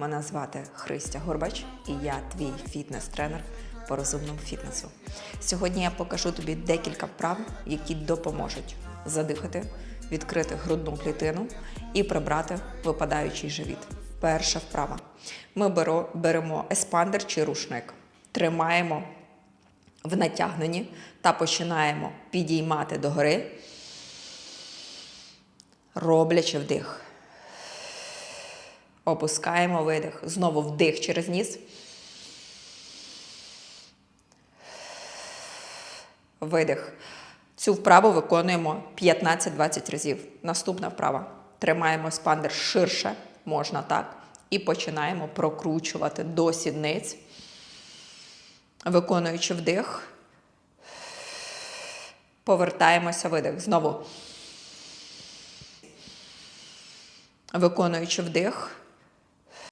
Мене звати Христя Горбач і я твій фітнес-тренер по розумному фітнесу. Сьогодні я покажу тобі декілька вправ, які допоможуть задихати, відкрити грудну клітину і прибрати випадаючий живіт. Перша вправа. Ми беремо еспандер чи рушник, тримаємо в натягненні та починаємо підіймати догори, роблячи вдих. Опускаємо видих. Знову вдих через ніс. Видих. Цю вправу виконуємо 15-20 разів. Наступна вправа. Тримаємо спандер ширше, можна так. І починаємо прокручувати до сідниць. Виконуючи вдих. Повертаємося видих. Знову. Виконуючи вдих.